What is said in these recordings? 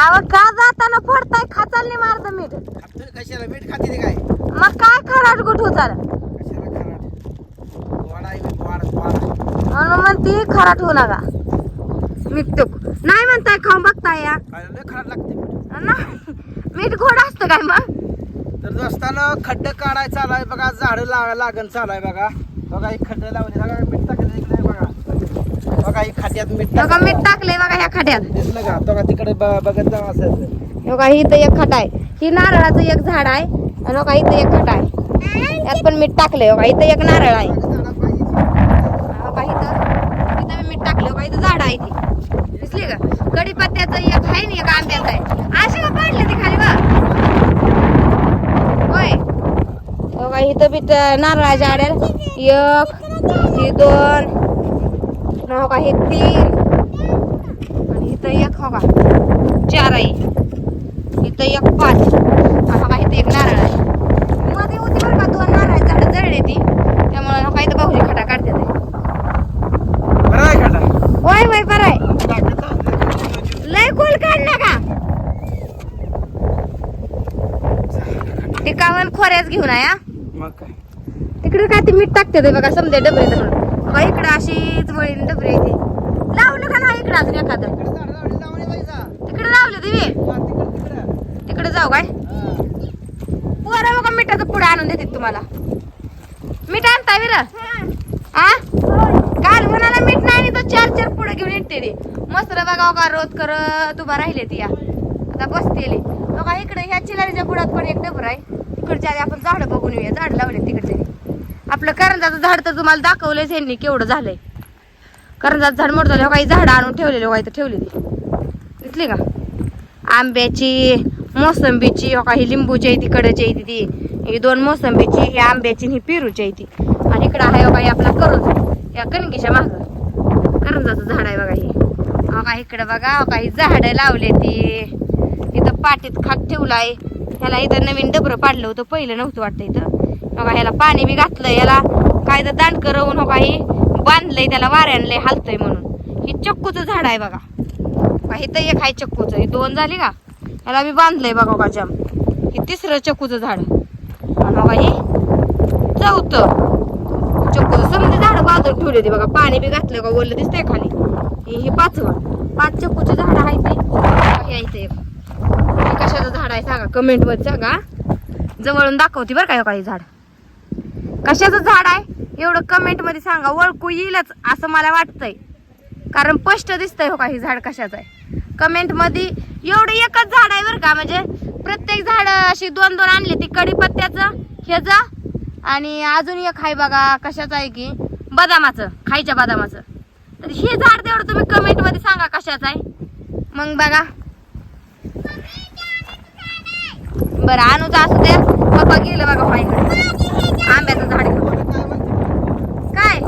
आव का जाताना फोडताय? खाचालनी मारत मीठ. खातोय कशाला? मीठ खाते ते काय? मग काय खराट गुठ होताल कशाला खराट? वाडा आहे वाड वाडा. म्हणून म्हणती खराट होऊ नका. मीठ टूक नाही म्हणताय खाऊन बघताय या. काय लय खराट लागते मीठ. नाही मीठ गोड असतं काय मग? तर दोस्तानं खड्ड काढाय चालू आहे बघा झाडं लावा लागण चालू आहे बघा. बघा ही खड्ड लावली बघा मीठ बघा बघा ही मीठ बघा टाकलं. मीठ टाकलंय बघा ह्या खड्यात दिसलं का? तो का तिकडे ब- बघत जावा असं बघा ही तर एक खट आहे. ही नारळाचं एक झाड आहे आणि बघा इथं एक खट आहे. यात पण मीठ टाकलंय बघा इथं एक नारळ आहे. बघा इथं इथं मी मीठ टाकलं बघा इथं झाड आहे ती. दिसली का? कडीपत्त्याचं एक आहे एक आंब्याचं आहे. अशी का पडले ती खाली होय. बघा इथं बी नारळाच्या आड्याला एक ही दोन न हो का हे तीन. आणि इथं एक हो का चार आहे इथं एक पाच. आणि हो का इथं एक नारळ आहे. मध्ये होती बरं का दोन नारळ झाडं जळले ती. त्यामुळे हो का इथं बाहुली खडा काढते ते होय होय बरं आहे. लय गोल काढ नका टिकावन खोऱ्याच घेऊन आहे हा तिकडे काय ते मीठ टाकते ते बघा समजे डबरे इकडे अशीच वळीन डबरे येते लावलं का नाही इकडे अजून एखादं? तिकडे झाडं लावली जायचा तिकडे जाऊ काय? पोरं बघा मिठाचं पुढे आणून देते तुम्हाला. मीठ आणता विर? आ? काल म्हणाला मीठ नाही तो चार चार पुढे घेऊन येते रे. मस्त बघा का रोज करत उभा राहिले ती या. आता बसतेले बघा इकडे ह्या चिलारीच्या बुडात पण एक डबर आहे. तिकडच्या आधी आपण झाड बघून येऊया. झाड लावले तिकडचे. आपलं करंजाचं झाड तर तुम्हाला दाखवलंच ह्यांनी केवढं झालंय. करंजाचं झाड मोठं झालं हो काही झाडं आणून ठेवलेले काही तर ठेवलेली. हो ती दिसली का? आंब्याची मोसंबीची हो ही लिंबूची आहे ती कडची आहे ती ही दोन मोसंबीची ही आंब्याची ही पेरूची आहे ती. आणि इकडं आहे हो बघा आपला करंज या कणकीच्या माग. करंजाचं झाड आहे बघा हे. हो का इकडं बघा अहो का ही झाडं लावले ती. इथं पाटीत खाट ठेवलाय. ह्याला इथं नवीन डबरं पाडलं होतं पहिलं नव्हतं वाटतं इथं. बघा ह्याला पाणी बी घातलं याला. काय तर दांडकं करवून हो काही बांधलंय त्याला वाऱ्यानलंय हालतंय म्हणून. ही चक्कूचं झाड आहे बघा. हे तर एक आहे चक्कूचं. ही दोन झाली का? याला मी बांधलंय बघा बघा जम हे तिसरं चक्कूचं झाड. आणि बघा चौथं. चक्कूचं समजे झाड बाजूला ठेवली होती बघा. पाणी बी घातलं का ओलं दिसतंय खाली. हे हे पाचवं. पाच चक्कूची झाड आहे ते. हे कशाचं झाड आहे सांगा? कमेंट सांगा. जवळून दाखवते बरं का हे काही झाड. कशाचं झाड आहे? एवढं कमेंटमध्ये सांगा ओळखू येईलच असं मला वाटतंय. कारण स्पष्ट दिसतंय हो का हे झाड कशाचं आहे. कमेंटमध्ये एवढं एकच झाड आहे बरं का म्हणजे प्रत्येक झाड अशी दोन दोन आणली ती कडीपत्त्याचं ह्याचं आणि अजून एक आहे बघा कशाचं आहे की बदामाचं खायच्या बदामाचं. तर हे झाड तेवढं तुम्ही कमेंटमध्ये सांगा कशाचं आहे. मग बघा. बरं अनुजा असू द्या. पप्पा गेलं बघा व्हायकडे आंब्याचं झाड घेऊन. काय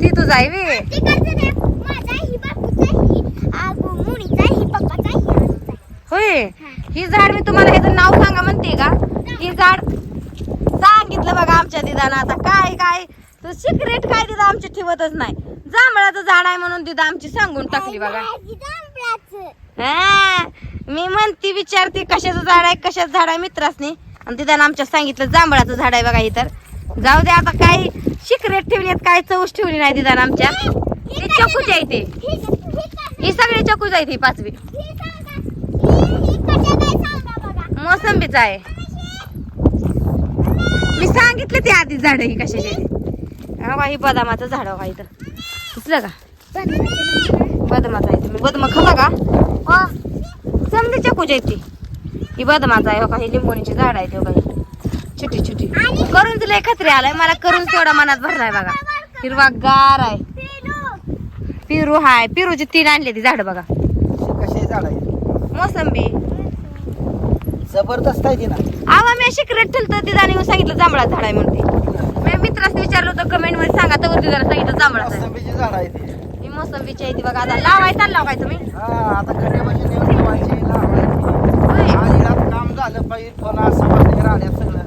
ती तुझं आहे वे. होय. ही. झाड मी तुम्हाला ह्याचं नाव सांगा म्हणते का? ही झाड सांगितलं बघा आमच्या दिदानं. आता काय काय? तर सिक्रेट काय दिदा आमची ठेवतच नाही. जांभळाचं झाड आहे म्हणून दिदा आमची सांगून टाकली बघा. हा. मी म्हणती विचारते कशाचं झाड आहे कशाचं झाड आहे मित्रासनी. आणि तिथं आमच्या सांगितलं जांभळाचं झाड आहे बघा इतर जाऊ दे आता काही सिक्रेट ठेवली आहेत काय चौस ठेवली नाही तिथं आमच्या. ही चकूच आहे ते. ही सगळी चकूच आहे ती पाचवी. मोसंबीच आहे. मी सांगितलं ते आधी झाड ही कशाची ते. हा ही बदामाचं झाड बघा इथं. दिसलं का? बदमाचा आहे. तुम्ही बदमा खावा का हो. समजे चकूच आहे ती. ही बदमाचा आहे हो का? ही लिंबोणीची झाड आहे ते बघा छोटी छोटी करून तुला खत्री आलाय. मला करून तेवढा मनात भरलाय बघा. हिरवा गार आहे. पिरू हाय. पिरूची तीन आणली ती झाड बघा. कसे झाड आहे मोसंबी. जबरदस्त आहे ती ना. आवा मी सिक्रेट ठेवलं ती जाणीव सांगितलं जांभळा झाड आहे म्हणते मी मित्रास विचारलं होतं कमेंटमध्ये सांगा तर जरा सांगितलं मोसंबीची झाड आहे ती. ही मोसंबीची आहे ती बघा. आता लावायचा लावाय तुम्ही हा आता लावायची. आज यात काम झालं पाहिजे पुन्हा समाज राहण्यात सगळं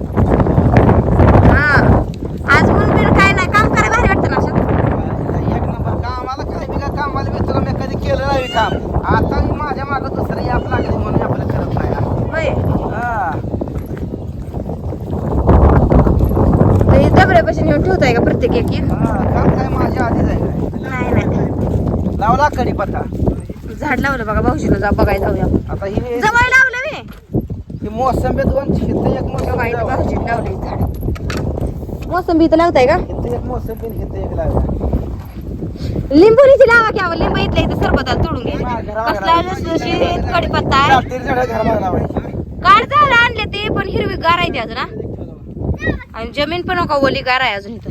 हा आज ऊन बिन काय नाही काम करायला भारी वाटतं ना असं एक नंबर काम काम आता माझ्या मागं दुसरं याप लागले म्हणून आपलं करत नाही. होय. हा. ते दबऱ्यापाशी नेऊन ठेवताय का प्रत्येक एक हा, काम काय माझ्या आधीच आहे. काय नाही. नाही लावला कडीपत्ता झाड लावलं बघा भाऊजीला जा बघायला जाऊया. आता ही जवळ लावलं मी ही मोसंबी दोन इथं एक मोसंबी. भाऊजी लावलंय झाड. मोसंबी इथं लावताय का? इथं एक मोसंबी इथं एक लावा. लिंबुनीची लावा आवं लिंब इथल्या इथं सरबताला तोडून घे घरावर कसला कडीपत्ता आहे. काढ झाड आणले ते पण हिरवी गार आहे ते अजून हा. आणि जमीन पण का ओली गार आहे अजून इथं.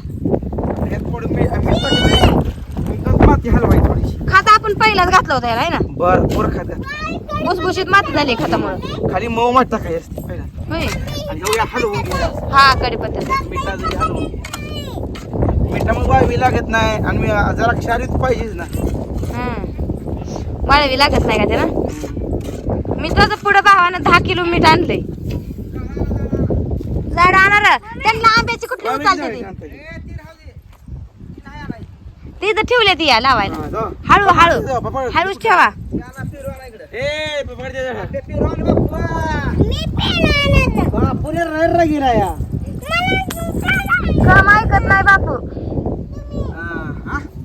खाता आपण पहिलाच घातलं होतं याला आहे ना? बर पोर खात. भुसभुशीत माती झाली खतामुळे. खाली मऊ माती टाकायची असते पहिला होय. आणि एवढ्या हलवून घ्यायचं. हा कडीपत्ता. हलवून. वावी लागत नाही आणि मी जरा क्षारीत पाहिजेच ना. हम्म. लागत नाही का त्याला? मिठाचं पुढं भावानं दहा किलो मीठ आणलंय. झाड आणणार? त्यांना आंब्याची कुठली उचलते ती? ती इथं ठेवले ती या लावायला. हळू हळू. हळूच ठेवा. बापूने रड रगिरा या. काम ऐकत नाही बापू?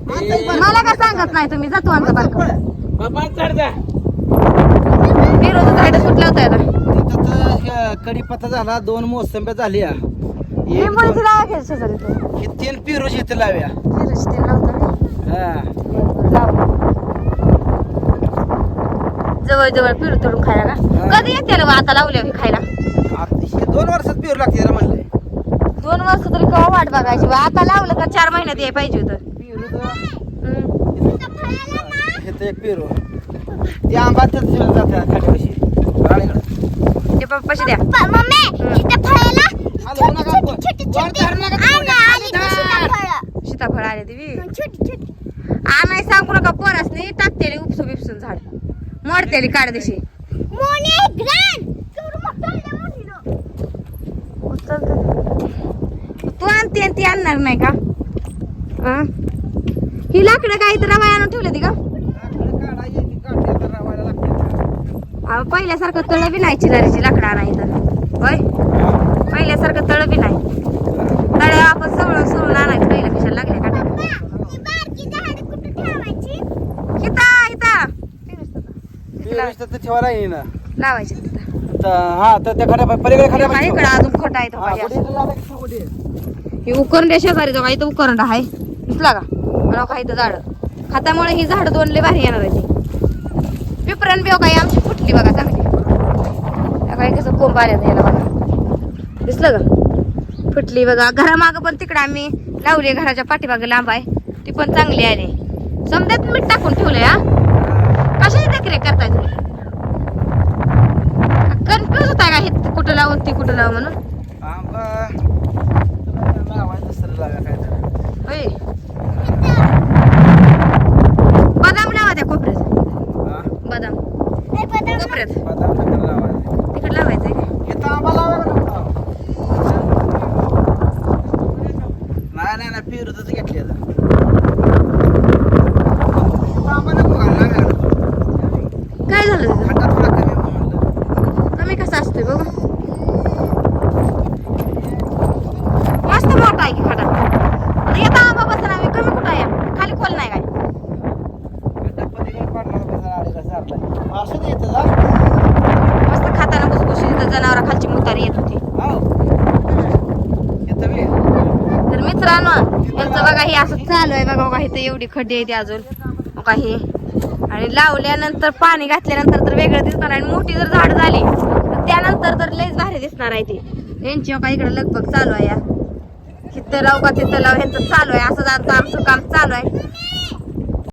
मला काय सांगत नाही तुम्ही? जातो आमचा बारका झाड सुटलं होतं कढीपत्ता झाला दोन मोसंब्या झाल्या. एक लिंबूची दोन- लावा घ्यायची शेजारी तो? हे तीन पिरूची इथं लाव्या. लावतो ना. हा. जाऊ. जवळ जवळ पिरू तोडून खायला का हा. कधी येते ना आता लावले खायला? आता हे दोन वर्षात पिरू लागते त्याला म्हणलंय. दोन वर्ष तरी केव्हा वाट बघायची बा. आता लावलं का चार महिन्यात याय पाहिजे होतं. पिरू एक ते आंबा जातं. ते पप्पाशी द्या. सीताफळ. आले देवी आणाय सांगू नका पोरासनी टाकतेली उपसून बिपसून झाड. मोडतेली काढ दिशी तू आणते आणि ती आणणार नाही का? हा? लाकडं काय तर रवाय आणून ठेवली ती का ती. अहो, पहिल्यासारखं तळ बी नाही चिलारीची लाकडं आणायचं होय? पहिल्यासारखं तळ बी नाही. तळ्या आपण सवळ सोडून आणायचं पहिल्या कशाला लागल्या का. लावायचे हा तर त्या खड्या पलीकडे खड्या हा, इकडं अजून खोटा आहे तो हा, उकरंड्या शेजारी जो इथं उकरंडा आहे. दिसला का? मला का इथं झाड? खतामुळे ही झाड दोन लय भारी येणार आहे पिपरण बिव काही आमची फुटली बघा चांगली काही कसं कोंब आल्या याला बघा. दिसलं का? फुटली बघा. घरामागं पण तिकडं आम्ही लावली घराच्या पाठीमागे लांब आहे. ती पण चांगली आली समजात मीठ टाकून ठेवलंय हा? कशाची देखरेख करताय तुम्ही? कन्फ्युज होताय का? हे कुठं लावून ती कुठं लावून म्हणून आंबा लावायचं दुसरं लावा काय तर. होय बदाम लावा त्या कोपऱ्यात हा? बदाम कोपऱ्यात बदाम नका लावायचं. तिकडे लावायचंय काय इथं आंबा लावा का नको लावा? नाही नाही नाही पिरूच घेतली आता इथं आंबा नको घालायला लागला. काय झालं तिथं खड्डा थोडा कमी आहे म्हणलं. कमी कसा असतोय बघ मस्त मोठा आहे की खडा आता येता आंबा बसून आम्ही कमी कुठं आहे खाली खोल नाही काय खड्डा पलीकडे पाडला का त्याचा आडीला सारला. असू दे इथं जा. मस्त खाताना भुसभुशी तिथं जनावरा खालची मुतारी येत होती हाव. इथं बी. तर मित्रांनो यांचं बघा हे असं चालू आहे बघा बघा इथं एवढी आहे येते अजून. काही आणि लावल्यानंतर पाणी घातल्यानंतर तर वेगळं दिसणार आणि मोठी जर झाड झाली तर त्यानंतर तर लईच भारी दिसणार आहे ती. यांची का इकडे लगभग चालू आहे या. इथं तलाव का ते तलाव ह्यांचं चालू आहे. असं आमचं आमचं काम चालू आहे.